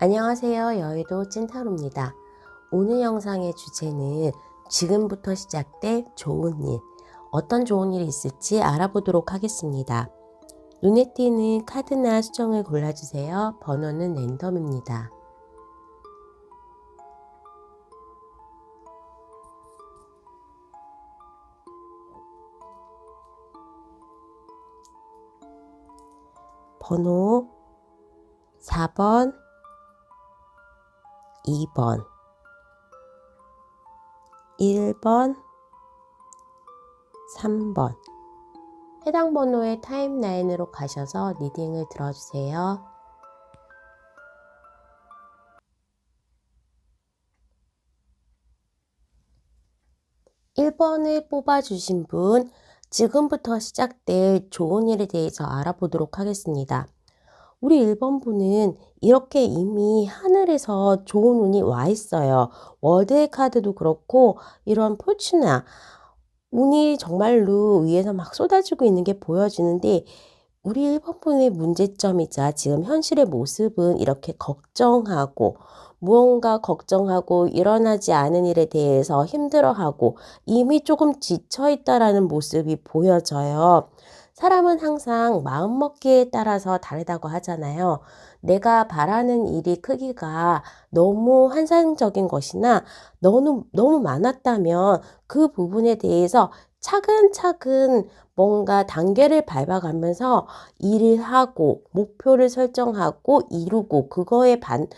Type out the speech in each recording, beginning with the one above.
안녕하세요. 여의도 찐타로입니다. 오늘 영상의 주제는 지금부터 시작될 좋은 일, 어떤 좋은 일이 있을지 알아보도록 하겠습니다. 눈에 띄는 카드나 수정을 골라주세요. 번호는 랜덤입니다. 번호 4번 2번 1번 3번 해당 번호의 타임라인으로 가셔서 리딩을 들어주세요. (1번을) 뽑아주신 분 지금부터 시작될 좋은 일에 대해서 알아보도록 하겠습니다. 우리 1번 분은 이렇게 이미 하늘에서 좋은 운이 와 있어요. 월드의 카드도 그렇고 이런 포츠나 운이 정말로 위에서 막 쏟아지고 있는 게 보여지는데 우리 1번 분의 문제점이자 지금 현실의 모습은 이렇게 걱정하고 무언가 걱정하고 일어나지 않은 일에 대해서 힘들어하고 이미 조금 지쳐 있다라는 모습이 보여져요. 사람은 항상 마음먹기에 따라서 다르다고 하잖아요. 내가 바라는 일이 크기가 너무 환상적인 것이나 너무, 너무 많았다면 그 부분에 대해서 차근차근 뭔가 단계를 밟아가면서 일을 하고 목표를 설정하고 이루고 그거에 반,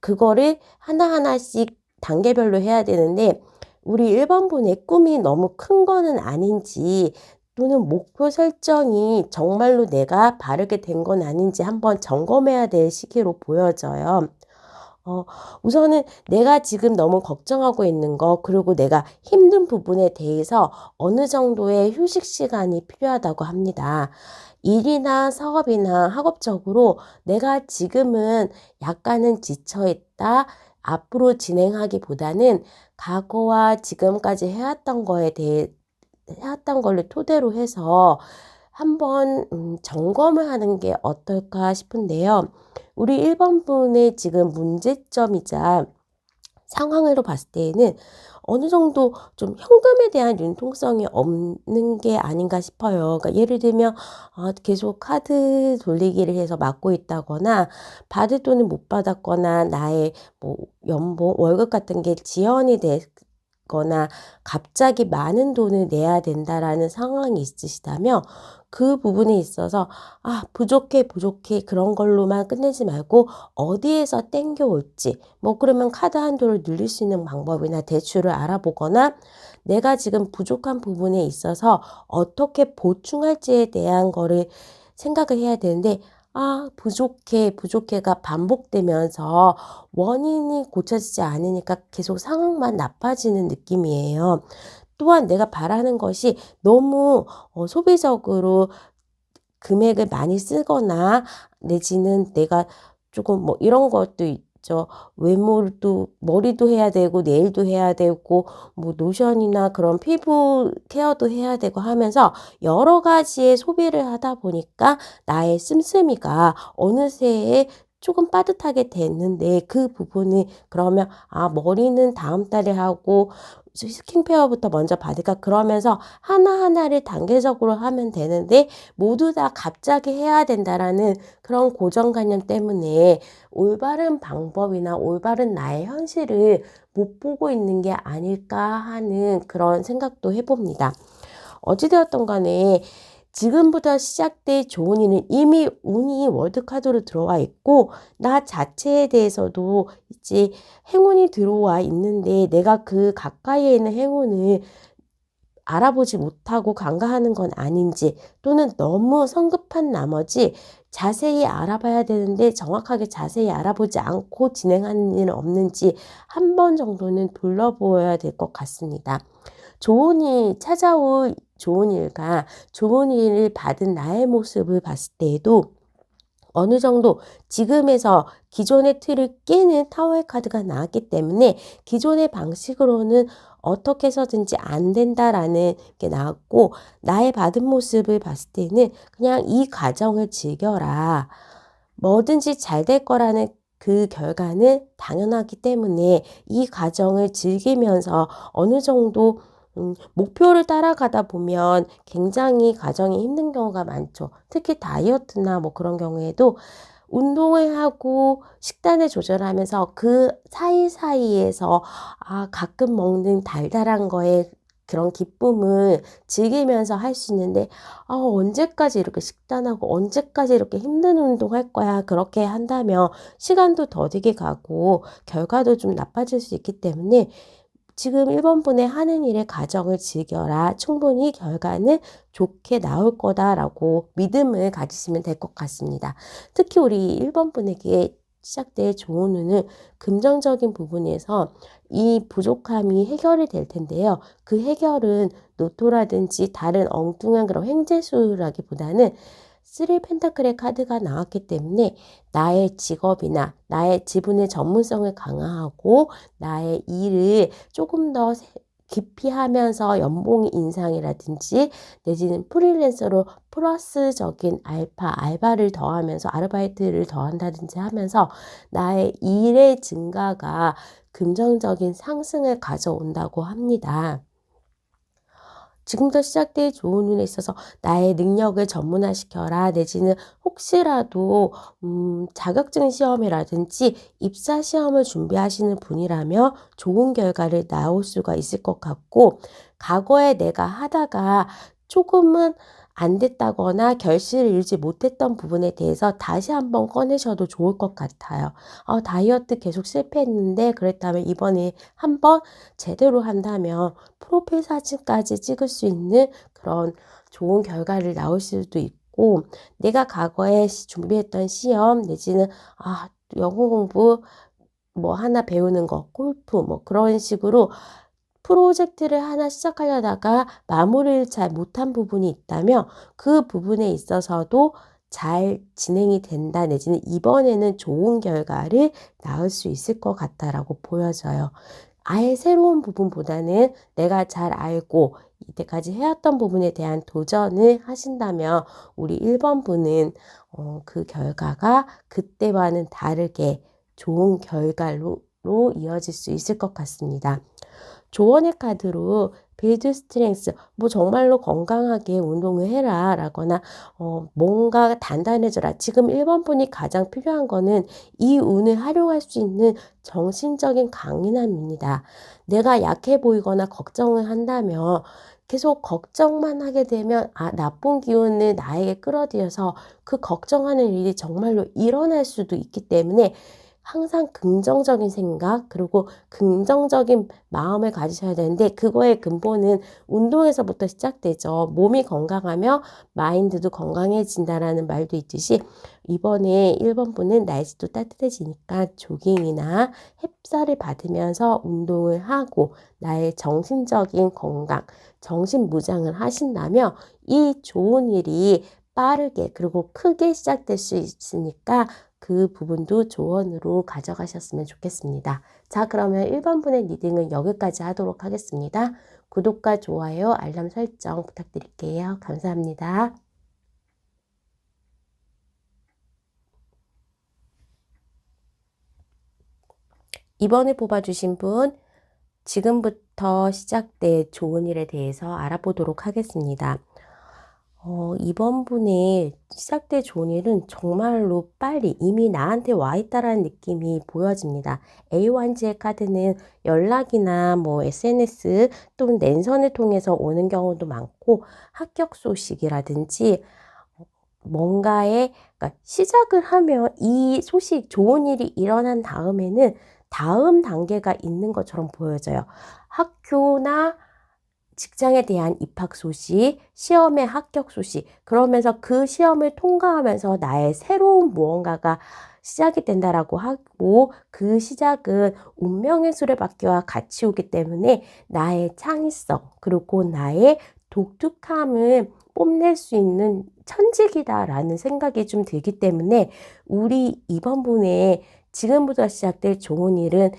그거를 하나하나씩 단계별로 해야 되는데 우리 1번분의 꿈이 너무 큰 거는 아닌지 또는 목표 설정이 정말로 내가 바르게 된 건 아닌지 한번 점검해야 될 시기로 보여져요. 어, 우선은 내가 지금 너무 걱정하고 있는 거, 그리고 내가 힘든 부분에 대해서 어느 정도의 휴식 시간이 필요하다고 합니다. 일이나 사업이나 학업적으로 내가 지금은 약간은 지쳐있다. 앞으로 진행하기보다는 과거와 지금까지 해왔던 거에 대해 해왔던 걸로 토대로 해서 한번 음, 점검을 하는 게 어떨까 싶은데요. 우리 1번 분의 지금 문제점이자 상황으로 봤을 때에는 어느 정도 좀 현금에 대한 융통성이 없는 게 아닌가 싶어요. 그러니까 예를 들면 어, 계속 카드 돌리기를 해서 막고 있다거나 받을 돈을 못 받았거나 나의 뭐 연봉 월급 같은 게 지연이 돼 거나 갑자기 많은 돈을 내야 된다라는 상황이 있으시다면 그 부분에 있어서 아 부족해 부족해 그런 걸로만 끝내지 말고 어디에서 땡겨 올지 뭐 그러면 카드 한도를 늘릴 수 있는 방법이나 대출을 알아보거나 내가 지금 부족한 부분에 있어서 어떻게 보충할지에 대한 거를 생각을 해야 되는데 아, 부족해, 부족해가 반복되면서 원인이 고쳐지지 않으니까 계속 상황만 나빠지는 느낌이에요. 또한 내가 바라는 것이 너무 어, 소비적으로 금액을 많이 쓰거나 내지는 내가 조금 뭐 이런 것도 있죠. 외모도 머리도 해야 되고 네일도 해야 되고 뭐 로션이나 그런 피부 케어도 해야 되고 하면서 여러 가지의 소비를 하다 보니까 나의 씀씀이가 어느새 조금 빠듯하게 됐는데 그 부분이 그러면 아 머리는 다음 달에 하고 스킨케어부터 먼저 받을까 그러면서 하나하나를 단계적으로 하면 되는데 모두 다 갑자기 해야 된다라는 그런 고정관념 때문에 올바른 방법이나 올바른 나의 현실을 못 보고 있는 게 아닐까 하는 그런 생각도 해봅니다. 어찌되었던 간에 지금부터 시작될 좋은 일은 이미 운이 월드카드로 들어와 있고 나 자체에 대해서도 이제 행운이 들어와 있는데 내가 그 가까이에 있는 행운을 알아보지 못하고 간과하는 건 아닌지 또는 너무 성급한 나머지 자세히 알아봐야 되는데 정확하게 자세히 알아보지 않고 진행하는 일은 없는지 한 번 정도는 둘러보아야 될 것 같습니다. 좋은 일 찾아올 좋은 일과 좋은 일을 받은 나의 모습을 봤을 때에도 어느 정도 지금에서 기존의 틀을 깨는 타워의 카드가 나왔기 때문에 기존의 방식으로는 어떻게 해서든지 안 된다라는 게 나왔고 나의 받은 모습을 봤을 때는 그냥 이 과정을 즐겨라. 뭐든지 잘 될 거라는 그 결과는 당연하기 때문에 이 과정을 즐기면서 어느 정도 음, 목표를 따라가다 보면 굉장히 과정이 힘든 경우가 많죠. 특히 다이어트나 뭐 그런 경우에도 운동을 하고 식단을 조절하면서 그 사이사이에서 아, 가끔 먹는 달달한 거에 그런 기쁨을 즐기면서 할 수 있는데 아, 언제까지 이렇게 식단하고 언제까지 이렇게 힘든 운동할 거야 그렇게 한다면 시간도 더디게 가고 결과도 좀 나빠질 수 있기 때문에 지금 1번 분의 하는 일의 과정을 즐겨라. 충분히 결과는 좋게 나올 거다라고 믿음을 가지시면 될 것 같습니다. 특히 우리 1번 분에게 시작될 좋은 운은 긍정적인 부분에서 이 부족함이 해결이 될 텐데요. 그 해결은 노토라든지 다른 엉뚱한 그런 횡재수라기보다는 쓰리 펜타클의 카드가 나왔기 때문에 나의 직업이나 나의 지분의 전문성을 강화하고 나의 일을 조금 더 깊이 하면서 연봉 인상이라든지 내지는 프리랜서로 플러스적인 알파, 알바를 더하면서 아르바이트를 더한다든지 하면서 나의 일의 증가가 긍정적인 상승을 가져온다고 합니다. 지금부터 시작될 좋은 운에 있어서 나의 능력을 전문화시켜라 내지는 혹시라도 음, 자격증 시험이라든지 입사 시험을 준비하시는 분이라면 좋은 결과를 나올 수가 있을 것 같고 과거에 내가 하다가 조금은 안 됐다거나 결실을 잃지 못했던 부분에 대해서 다시 한번 꺼내셔도 좋을 것 같아요. 어, 다이어트 계속 실패했는데 그랬다면 이번에 한번 제대로 한다면 프로필 사진까지 찍을 수 있는 그런 좋은 결과를 나올 수도 있고 내가 과거에 준비했던 시험 내지는 아, 영어 공부 뭐 하나 배우는 거, 골프 뭐 그런 식으로 프로젝트를 하나 시작하려다가 마무리를 잘 못한 부분이 있다면 그 부분에 있어서도 잘 진행이 된다 내지는 이번에는 좋은 결과를 낳을 수 있을 것 같다라고 보여져요. 아예 새로운 부분보다는 내가 잘 알고 이때까지 해왔던 부분에 대한 도전을 하신다면 우리 1번 분은 어, 그 결과가 그때와는 다르게 좋은 결과로 이어질 수 있을 것 같습니다. 조언의 카드로 빌드 스트렝스 뭐 정말로 건강하게 운동을 해라 라거나 어 뭔가 단단해져라 지금 1번 분이 가장 필요한 거는 이 운을 활용할 수 있는 정신적인 강인함입니다. 내가 약해 보이거나 걱정을 한다면 계속 걱정만 하게 되면 아 나쁜 기운을 나에게 끌어들여서 그 걱정하는 일이 정말로 일어날 수도 있기 때문에 항상 긍정적인 생각 그리고 긍정적인 마음을 가지셔야 되는데 그거의 근본은 운동에서부터 시작되죠. 몸이 건강하며 마인드도 건강해진다라는 말도 있듯이 이번에 1번 분은 날씨도 따뜻해지니까 조깅이나 햇살을 받으면서 운동을 하고 나의 정신적인 건강, 정신 무장을 하신다면 이 좋은 일이 빠르게 그리고 크게 시작될 수 있으니까 그 부분도 조언으로 가져가셨으면 좋겠습니다. 자, 그러면 1번 분의 리딩은 여기까지 하도록 하겠습니다. 구독과 좋아요, 알람 설정 부탁드릴게요. 감사합니다. 이번에 뽑아주신 분, 지금부터 시작될 좋은 일에 대해서 알아보도록 하겠습니다. 어, 이번 분의 시작될 좋은 일은 정말로 빨리 이미 나한테 와 있다라는 느낌이 보여집니다. A1G의 카드는 연락이나 뭐 SNS 또는 랜선을 통해서 오는 경우도 많고 합격 소식이라든지 뭔가의 그러니까 시작을 하면 이 소식 좋은 일이 일어난 다음에는 다음 단계가 있는 것처럼 보여져요. 학교나 직장에 대한 입학 소식, 시험의 합격 소식, 그러면서 그 시험을 통과하면서 나의 새로운 무언가가 시작이 된다라고 하고 그 시작은 운명의 수레바퀴와 같이 오기 때문에 나의 창의성 그리고 나의 독특함을 뽐낼 수 있는 천직이다라는 생각이 좀 들기 때문에 우리 이번 분의 지금부터 시작될 좋은 일은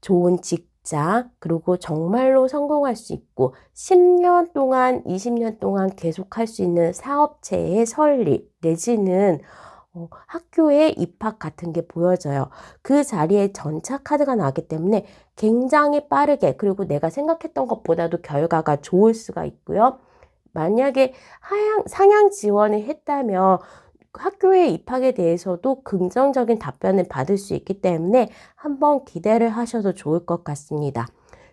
좋은 직 자, 그리고 정말로 성공할 수 있고 10년 동안, 20년 동안 계속할 수 있는 사업체의 설립 내지는 어, 학교에 입학 같은 게 보여져요. 그 자리에 전차 카드가 나왔기 때문에 굉장히 빠르게 그리고 내가 생각했던 것보다도 결과가 좋을 수가 있고요. 만약에 하향, 상향 지원을 했다면 학교에 입학에 대해서도 긍정적인 답변을 받을 수 있기 때문에 한번 기대를 하셔도 좋을 것 같습니다.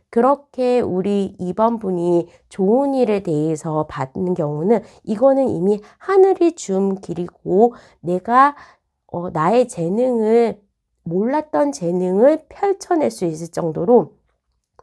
그렇게 우리 2번 분이 좋은 일에 대해서 받는 경우는 이거는 이미 하늘이 준 길이고 내가 어, 나의 재능을 몰랐던 재능을 펼쳐낼 수 있을 정도로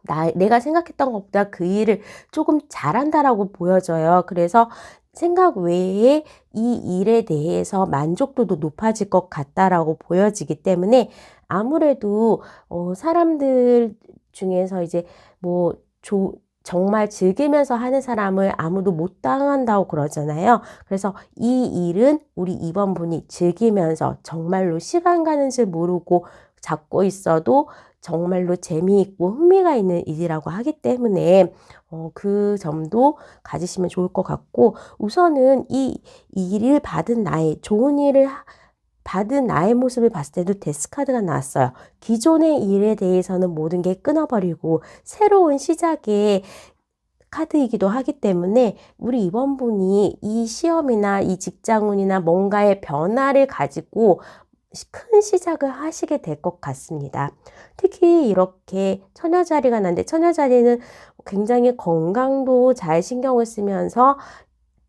나, 내가 생각했던 것보다 그 일을 조금 잘한다라고 보여져요. 그래서 생각 외에 이 일에 대해서 만족도도 높아질 것 같다라고 보여지기 때문에 아무래도 어, 사람들 중에서 이제 뭐 조, 정말 즐기면서 하는 사람을 아무도 못 당한다고 그러잖아요. 그래서 이 일은 우리 2번 분이 즐기면서 정말로 시간 가는 줄 모르고 잡고 있어도 정말로 재미있고 흥미가 있는 일이라고 하기 때문에 어, 그 점도 가지시면 좋을 것 같고 우선은 이 일을 받은 나의 좋은 일을 받은 나의 모습을 봤을 때도 데스카드가 나왔어요. 기존의 일에 대해서는 모든 게 끊어버리고 새로운 시작에 카드이기도 하기 때문에 우리 이번 분이 이 시험이나 이 직장운이나 뭔가의 변화를 가지고 큰 시작을 하시게 될 것 같습니다. 특히 이렇게 처녀 자리가 난데 처녀 자리는 굉장히 건강도 잘 신경을 쓰면서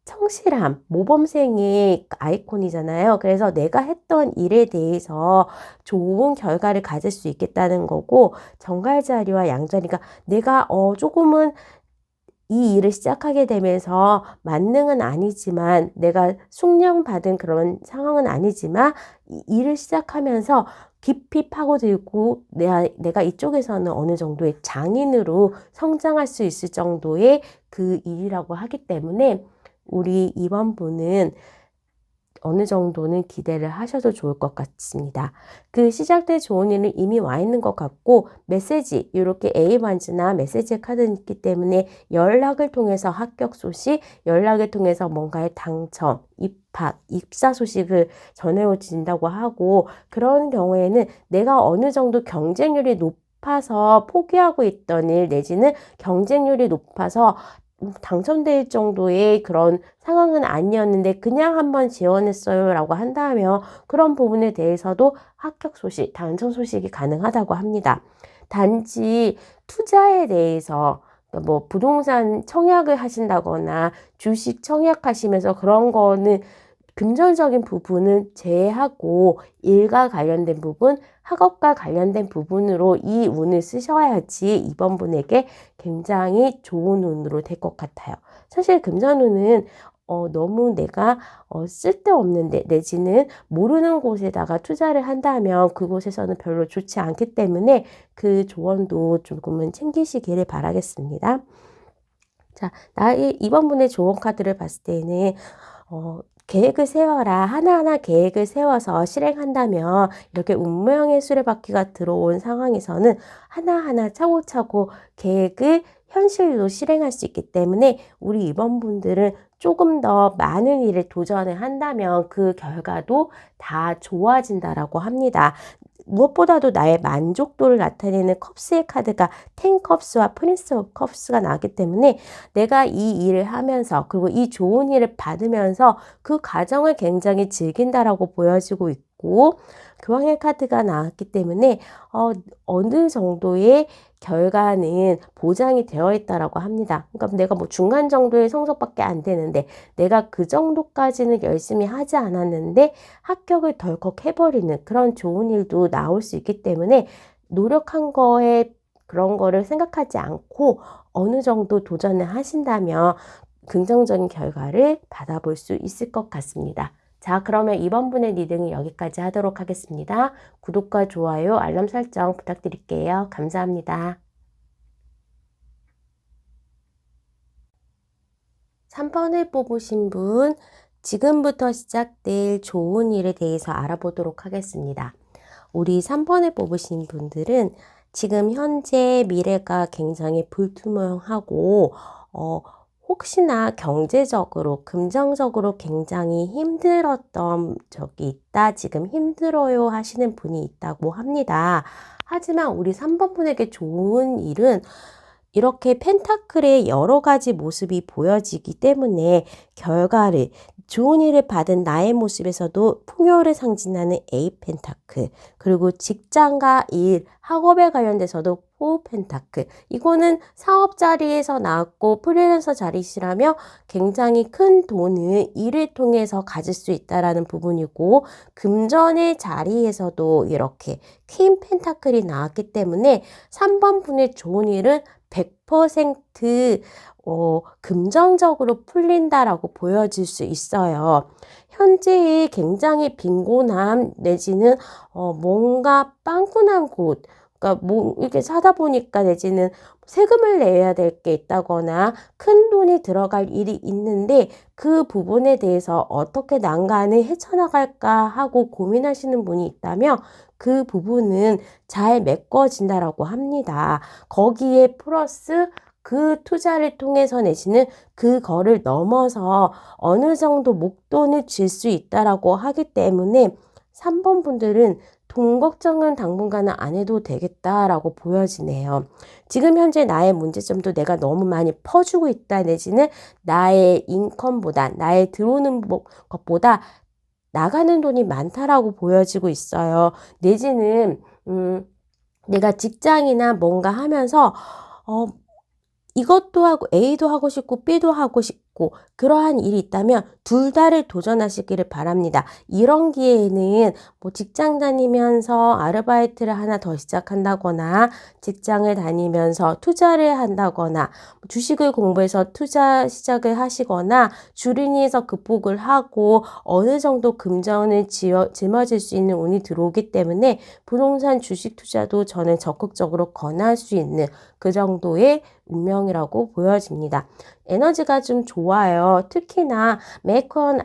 성실함, 모범생의 아이콘이잖아요. 그래서 내가 했던 일에 대해서 좋은 결과를 가질 수 있겠다는 거고, 정갈자리와 양자리가 내가 어, 조금은 이 일을 시작하게 되면서 만능은 아니지만 내가 숙련받은 그런 상황은 아니지만 일을 시작하면서 깊이 파고들고 내가, 내가 이쪽에서는 어느 정도의 장인으로 성장할 수 있을 정도의 그 일이라고 하기 때문에 우리 이번 분은 어느 정도는 기대를 하셔도 좋을 것 같습니다. 그 시작될 좋은 일은 이미 와 있는 것 같고 메시지 이렇게 A 반지나 메시지 카드는 있기 때문에 연락을 통해서 합격 소식, 연락을 통해서 뭔가의 당첨, 입학, 입사 소식을 전해오진다고 하고 그런 경우에는 내가 어느 정도 경쟁률이 높아서 포기하고 있던 일 내지는 경쟁률이 높아서 당첨될 정도의 그런 상황은 아니었는데 그냥 한번 지원했어요 라고 한다면 그런 부분에 대해서도 합격 소식, 당첨 소식이 가능하다고 합니다. 단지 투자에 대해서 그러니까 뭐 부동산 청약을 하신다거나 주식 청약하시면서 그런 거는 금전적인 부분은 제외하고 일과 관련된 부분, 학업과 관련된 부분으로 이 운을 쓰셔야지 이번 분에게 굉장히 좋은 운으로 될 것 같아요. 사실 금전운은 어, 너무 내가 어, 쓸데없는데 내지는 모르는 곳에다가 투자를 한다면 그곳에서는 별로 좋지 않기 때문에 그 조언도 조금은 챙기시기를 바라겠습니다. 자, 나의 이번 분의 조언 카드를 봤을 때는 어, 계획을 세워라. 하나하나 계획을 세워서 실행한다면 이렇게 운명의 수레바퀴가 들어온 상황에서는 하나하나 차고차고 계획을 현실로 실행할 수 있기 때문에 우리 이번 분들은 조금 더 많은 일을 도전을 한다면 그 결과도 다 좋아진다라고 합니다. 무엇보다도 나의 만족도를 나타내는 컵스의 카드가 텐컵스와 프린스 오브 컵스가 나왔기 때문에 내가 이 일을 하면서 그리고 이 좋은 일을 받으면서 그 과정을 굉장히 즐긴다라고 보여지고 있고 교황의 카드가 나왔기 때문에 어, 어느 정도의 결과는 보장이 되어 있다라고 합니다. 그러니까 내가 뭐 중간 정도의 성적밖에 안 되는데 내가 그 정도까지는 열심히 하지 않았는데 합격을 덜컥 해버리는 그런 좋은 일도 나올 수 있기 때문에 노력한 거에 그런 거를 생각하지 않고 어느 정도 도전을 하신다면 긍정적인 결과를 받아볼 수 있을 것 같습니다. 자, 그러면 이번 분의 리딩은 여기까지 하도록 하겠습니다. 구독과 좋아요, 알람 설정 부탁드릴게요. 감사합니다. 3번을 뽑으신 분, 지금부터 시작될 좋은 일에 대해서 알아보도록 하겠습니다. 우리 3번을 뽑으신 분들은 지금 현재 미래가 굉장히 불투명하고, 어, 혹시나 경제적으로, 금전적으로 굉장히 힘들었던 적이 있다. 지금 힘들어요 하시는 분이 있다고 합니다. 하지만 우리 3번 분에게 좋은 일은 이렇게 펜타클의 여러 가지 모습이 보여지기 때문에 결과를 좋은 일을 받은 나의 모습에서도 풍요를 상징하는 A 펜타클 그리고 직장과 일, 학업에 관련돼서도 4 펜타클 이거는 사업 자리에서 나왔고 프리랜서 자리시라며 굉장히 큰 돈을 일을 통해서 가질 수 있다라는 부분이고 금전의 자리에서도 이렇게 퀸 펜타클이 나왔기 때문에 3번 분의 좋은 일은 100% 어, 금전적으로 풀린다라고 보여질 수 있어요. 현재의 굉장히 빈곤함 내지는 어, 뭔가 빵꾸난 곳, 그러니까 뭐 이렇게 사다 보니까 내지는 세금을 내야 될 게 있다거나 큰 돈이 들어갈 일이 있는데 그 부분에 대해서 어떻게 난간을 헤쳐나갈까 하고 고민하시는 분이 있다면 그 부분은 잘 메꿔진다라고 합니다. 거기에 플러스 그 투자를 통해서 내지는 그 거를 넘어서 어느 정도 목돈을 줄 수 있다라고 하기 때문에 3번 분들은 돈 걱정은 당분간은 안 해도 되겠다라고 보여지네요. 지금 현재 나의 문제점도 내가 너무 많이 퍼주고 있다 내지는 나의 인컴보다 나의 들어오는 것보다 나가는 돈이 많다라고 보여지고 있어요. 내지는 음 내가 직장이나 뭔가 하면서 어 이것도 하고 A도 하고 싶고 B도 하고 싶 고 그러한 일이 있다면 둘 다를 도전하시기를 바랍니다. 이런 기회에는 뭐 직장 다니면서 아르바이트를 하나 더 시작한다거나 직장을 다니면서 투자를 한다거나 주식을 공부해서 투자 시작을 하시거나 주린이에서 극복을 하고 어느 정도 금전을 지어, 짊어질 수 있는 운이 들어오기 때문에 부동산 주식 투자도 저는 적극적으로 권할 수 있는 그 정도의 운명이라고 보여집니다. 에너지가 좀 좋아요. 특히나 메이컨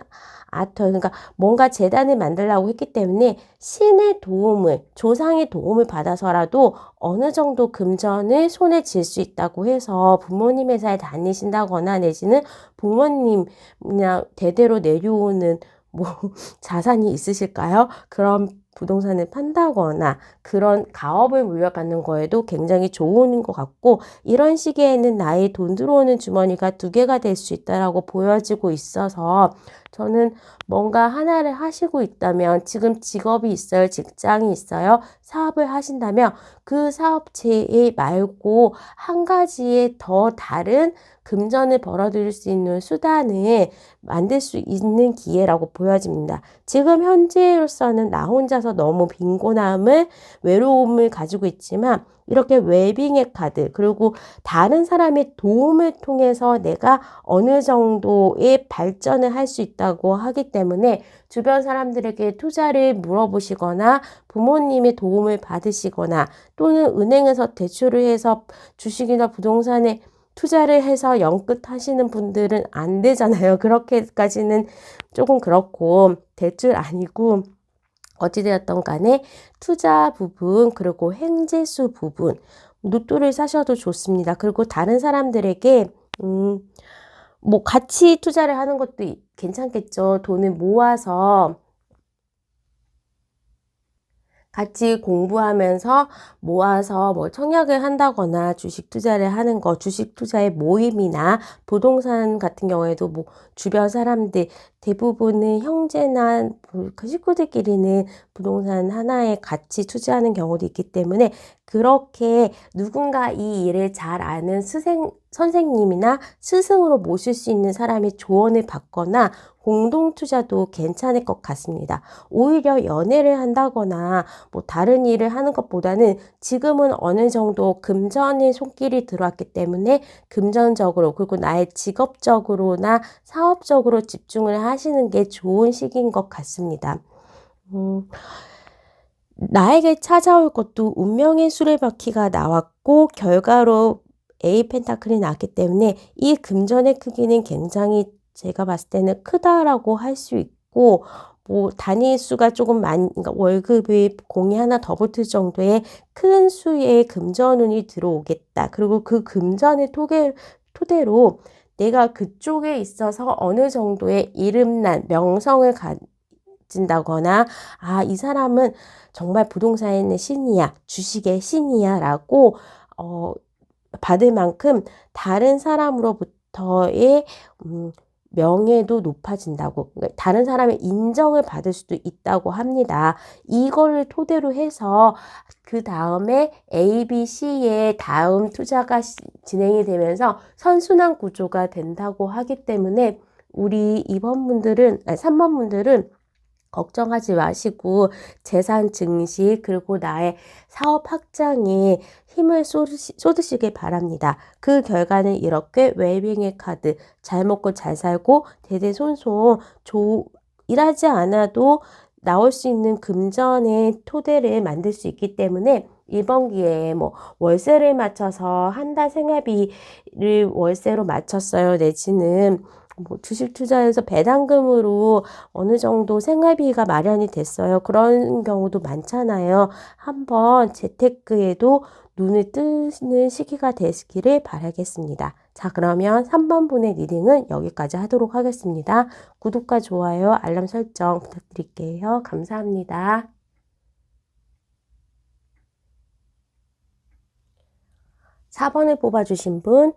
아터 그러니까 뭔가 재단을 만들라고 했기 때문에 신의 도움을 조상의 도움을 받아서라도 어느 정도 금전을 손에 쥘 수 있다고 해서 부모님 회사에 다니신다거나 내지는 부모님 그냥 대대로 내려오는 뭐 자산이 있으실까요? 그런 부동산을 판다거나 그런 가업을 물려받는 거에도 굉장히 좋은 것 같고 이런 시기에는 나의 돈 들어오는 주머니가 두 개가 될 수 있다라고 보여지고 있어서 저는 뭔가 하나를 하시고 있다면 지금 직업이 있어요, 직장이 있어요, 사업을 하신다면 그 사업체에 말고 한 가지의 더 다른 금전을 벌어들일 수 있는 수단을 만들 수 있는 기회라고 보여집니다. 지금 현재로서는 나 혼자서 너무 빈곤함을, 외로움을 가지고 있지만 이렇게 웨빙의 카드 그리고 다른 사람의 도움을 통해서 내가 어느 정도의 발전을 할 수 있다고 하기 때문에 주변 사람들에게 투자를 물어보시거나 부모님의 도움을 받으시거나 또는 은행에서 대출을 해서 주식이나 부동산에 투자를 해서 영끝 하시는 분들은 안 되잖아요. 그렇게까지는 조금 그렇고 대출 아니고 어찌되었던 간에 투자 부분 그리고 행재수 부분 로또를 사셔도 좋습니다. 그리고 다른 사람들에게 음, 뭐 같이 투자를 하는 것도 괜찮겠죠. 돈을 모아서 같이 공부하면서 모아서 뭐 청약을 한다거나 주식 투자를 하는 거, 주식 투자의 모임이나 부동산 같은 경우에도 뭐 주변 사람들 대부분은 형제나 그 식구들끼리는 부동산 하나에 같이 투자하는 경우도 있기 때문에 그렇게 누군가 이 일을 잘 아는 스생, 선생님이나 스승으로 모실 수 있는 사람의 조언을 받거나 공동 투자도 괜찮을 것 같습니다. 오히려 연애를 한다거나 뭐 다른 일을 하는 것보다는 지금은 어느 정도 금전의 손길이 들어왔기 때문에 금전적으로 그리고 나의 직업적으로나 사업적으로 집중을 하시는 게 좋은 시기인 것 같습니다. 음, 나에게 찾아올 것도 운명의 수레바퀴가 나왔고 결과로 A 펜타클이 나왔기 때문에 이 금전의 크기는 굉장히 제가 봤을 때는 크다라고 할 수 있고 뭐 단위 수가 조금 많 그러니까 월급이 공이 하나 더 붙을 정도의 큰 수의 금전운이 들어오겠다. 그리고 그 금전의 토개, 토대로 내가 그쪽에 있어서 어느 정도의 이름난 명성을 가 진다거나 아, 이 사람은 정말 부동산의 신이야, 주식의 신이야 라고 어, 받을 만큼 다른 사람으로부터의 음, 명예도 높아진다고 그러니까 다른 사람의 인정을 받을 수도 있다고 합니다. 이거를 토대로 해서 그 다음에 A, B, C의 다음 투자가 진행이 되면서 선순환 구조가 된다고 하기 때문에 우리 2번 분들은 아니 3번 분들은 걱정하지 마시고 재산 증식 그리고 나의 사업 확장에 힘을 쏟으시, 길 바랍니다. 그 결과는 이렇게 웰빙의 카드 잘 먹고 잘 살고 대대손손 조, 일하지 않아도 나올 수 있는 금전의 토대를 만들 수 있기 때문에 이번 기회에 뭐 월세를 맞춰서 한 달 생활비를 월세로 맞췄어요. 내지는 뭐 주식 투자해서 배당금으로 어느 정도 생활비가 마련이 됐어요. 그런 경우도 많잖아요. 한번 재테크에도 눈을 뜨는 시기가 되시기를 바라겠습니다. 자, 그러면 3번 분의 리딩은 여기까지 하도록 하겠습니다. 구독과 좋아요, 알람 설정 부탁드릴게요. 감사합니다. 4번을 뽑아주신 분,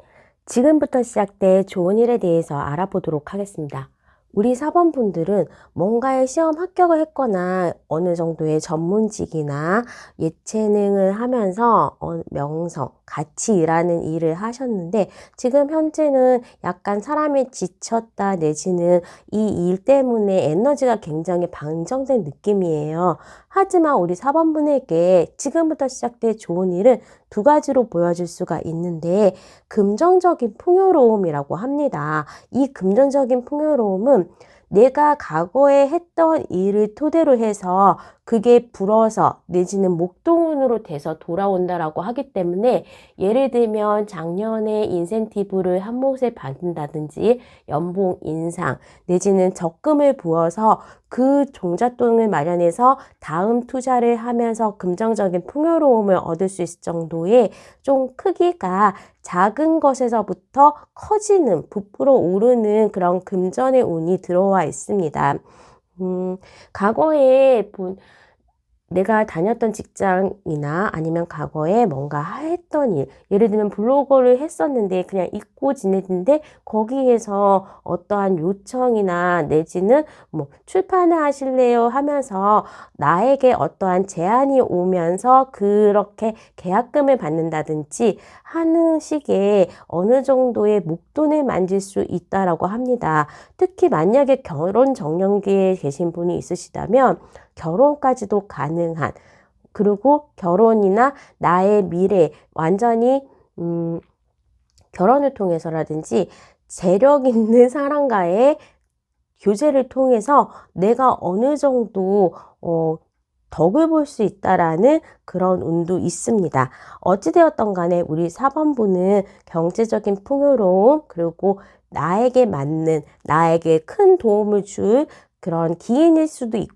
지금부터 시작될 좋은 일에 대해서 알아보도록 하겠습니다. 우리 4번 분들은 뭔가에 시험 합격을 했거나 어느 정도의 전문직이나 예체능을 하면서 어, 명성, 같이 일하는 일을 하셨는데 지금 현재는 약간 사람이 지쳤다 내지는 이 일 때문에 에너지가 굉장히 방정된 느낌이에요. 하지만 우리 4번 분에게 지금부터 시작될 좋은 일은 두 가지로 보여질 수가 있는데 금전적인 풍요로움이라고 합니다. 이 금전적인 풍요로움은 내가 과거에 했던 일을 토대로 해서 그게 불어서 내지는 목동으로 돼서 돌아온다라고 하기 때문에 예를 들면 작년에 인센티브를 한 몫에 받는다든지 연봉 인상 내지는 적금을 부어서 그 종잣돈을 마련해서 다음 투자를 하면서 긍정적인 풍요로움을 얻을 수 있을 정도의 좀 크기가 작은 것에서부터 커지는 부풀어 오르는 그런 금전의 운이 들어와 있습니다. 음, 과거에 본 내가 다녔던 직장이나 아니면 과거에 뭔가 했던 일, 예를 들면 블로거를 했었는데 그냥 잊고 지냈는데 거기에서 어떠한 요청이나 내지는 뭐 출판을 하실래요 하면서 나에게 어떠한 제안이 오면서 그렇게 계약금을 받는다든지 하는 식의 어느 정도의 목돈을 만질 수 있다라고 합니다. 특히 만약에 결혼 정년기에 계신 분이 있으시다면 결혼까지도 가능한 그리고 결혼이나 나의 미래 완전히 음, 결혼을 통해서라든지 재력 있는 사람과의 교제를 통해서 내가 어느 정도 어, 덕을 볼 수 있다라는 그런 운도 있습니다. 어찌되었던 간에 우리 4번부는 경제적인 풍요로움 그리고 나에게 맞는 나에게 큰 도움을 줄 그런 기인일 수도 있고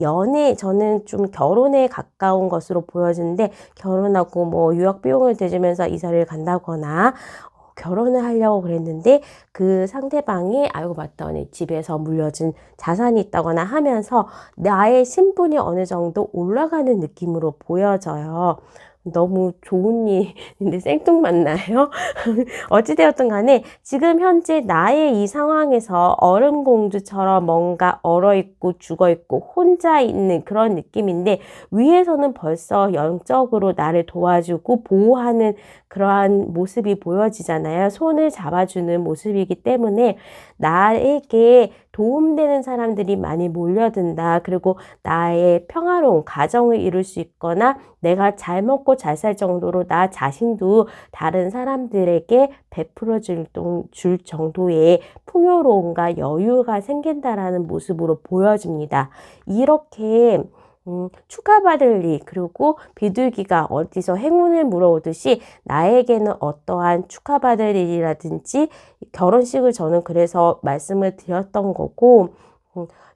연애 저는 좀 결혼에 가까운 것으로 보여지는데 결혼하고 뭐 유학 비용을 대주면서 이사를 간다거나 어, 결혼을 하려고 그랬는데 그 상대방이 알고 봤더니 집에서 물려준 자산이 있다거나 하면서 나의 신분이 어느 정도 올라가는 느낌으로 보여져요. 너무 좋은 일인데 생뚱맞나요? 어찌되었든 간에 지금 현재 나의 이 상황에서 얼음 공주처럼 뭔가 얼어있고 죽어있고 혼자 있는 그런 느낌인데 위에서는 벌써 영적으로 나를 도와주고 보호하는 그러한 모습이 보여지잖아요. 손을 잡아주는 모습이기 때문에 나에게 도움되는 사람들이 많이 몰려든다. 그리고 나의 평화로운 가정을 이룰 수 있거나 내가 잘 먹고 잘 살 정도로 나 자신도 다른 사람들에게 베풀어 줄, 줄 정도의 풍요로움과 여유가 생긴다라는 모습으로 보여집니다. 이렇게 음, 축하받을 일, 그리고 비둘기가 어디서 행운을 물어오듯이 나에게는 어떠한 축하받을 일이라든지 결혼식을 저는 그래서 말씀을 드렸던 거고, 음,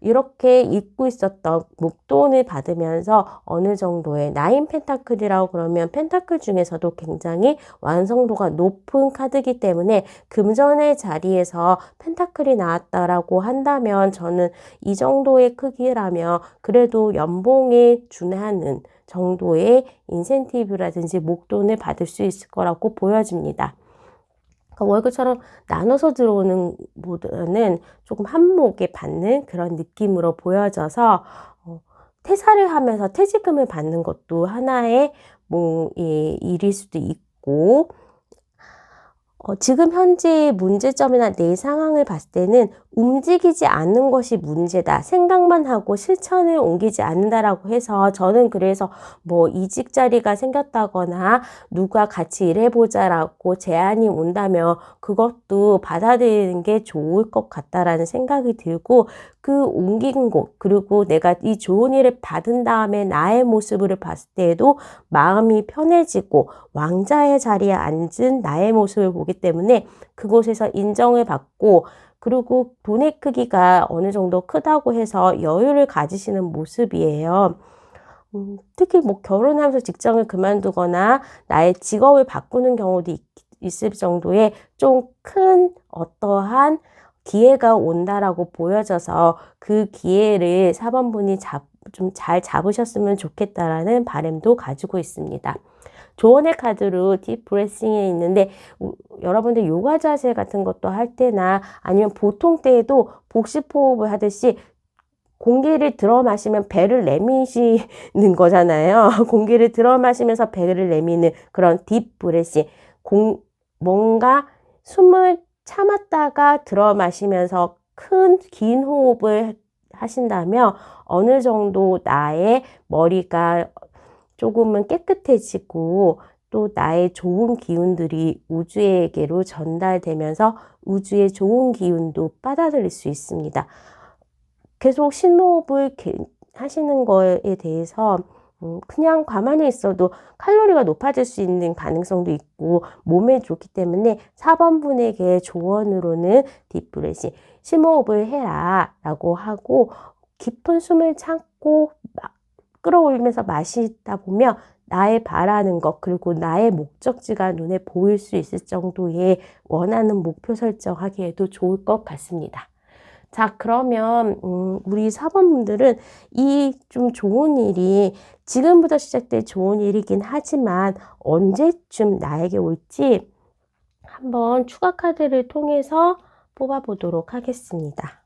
이렇게 잊고 있었던 목돈을 받으면서 어느 정도의 나인 펜타클이라고 그러면 펜타클 중에서도 굉장히 완성도가 높은 카드이기 때문에 금전의 자리에서 펜타클이 나왔다라고 한다면 저는 이 정도의 크기라면 그래도 연봉에 준하는 정도의 인센티브라든지 목돈을 받을 수 있을 거라고 보여집니다. 그러니까 월급처럼 나눠서 들어오는 보다는 조금 한몫에 받는 그런 느낌으로 보여져서 어, 퇴사를 하면서 퇴직금을 받는 것도 하나의 뭐 예, 일일 수도 있고 어, 지금 현재의 문제점이나 내 상황을 봤을 때는 움직이지 않는 것이 문제다. 생각만 하고 실천을 옮기지 않는다라고 해서 저는 그래서 뭐 이직 자리가 생겼다거나 누가 같이 일해보자라고 제안이 온다면 그것도 받아들이는 게 좋을 것 같다라는 생각이 들고 그 옮긴 곳 그리고 내가 이 좋은 일을 받은 다음에 나의 모습을 봤을 때에도 마음이 편해지고 왕자의 자리에 앉은 나의 모습을 보기 때문에 그곳에서 인정을 받고 그리고 돈의 크기가 어느 정도 크다고 해서 여유를 가지시는 모습이에요. 음, 특히 뭐 결혼하면서 직장을 그만두거나 나의 직업을 바꾸는 경우도 있, 있을 정도의 좀 큰 어떠한 기회가 온다라고 보여져서 그 기회를 사번분이 좀 잘 잡으셨으면 좋겠다라는 바램도 가지고 있습니다. 조언의 카드로 딥브레싱에 있는데 여러분들 요가 자세 같은 것도 할 때나 아니면 보통 때에도 복식 호흡을 하듯이 공기를 들어 마시면 배를 내미시는 거잖아요. 공기를 들어 마시면서 배를 내미는 그런 딥브레싱. 공, 뭔가 숨을 참았다가 들어 마시면서 큰 긴 호흡을 하신다면 어느 정도 나의 머리가 조금은 깨끗해지고 또 나의 좋은 기운들이 우주에게로 전달되면서 우주의 좋은 기운도 받아들일 수 있습니다. 계속 심호흡을 하시는 거에 대해서 음, 그냥 가만히 있어도 칼로리가 높아질 수 있는 가능성도 있고 몸에 좋기 때문에 4번 분에게 조언으로는 딥브레시 심호흡을 해라 라고 하고 깊은 숨을 참고 끌어올리면서 마시다 보면 나의 바라는 것 그리고 나의 목적지가 눈에 보일 수 있을 정도의 원하는 목표 설정하기에도 좋을 것 같습니다. 자, 그러면, 음, 우리 사번분들은 이 좀 좋은 일이 지금부터 시작될 좋은 일이긴 하지만 언제쯤 나에게 올지 한번 추가 카드를 통해서 뽑아보도록 하겠습니다.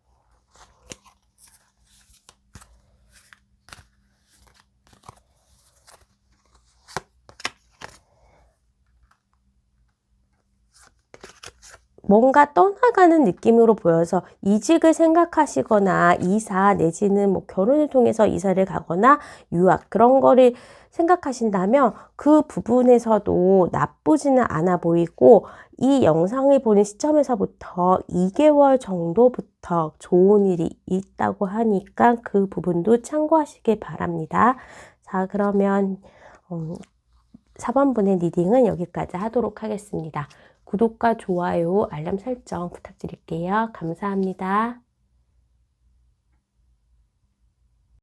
뭔가 떠나가는 느낌으로 보여서 이직을 생각하시거나 이사 내지는 뭐 결혼을 통해서 이사를 가거나 유학 그런 거를 생각하신다면 그 부분에서도 나쁘지는 않아 보이고 이 영상을 보는 시점에서부터 2개월 정도부터 좋은 일이 있다고 하니까 그 부분도 참고하시길 바랍니다. 자, 그러면 음, 4번분의 리딩은 여기까지 하도록 하겠습니다. 구독과 좋아요, 알람 설정 부탁드릴게요. 감사합니다.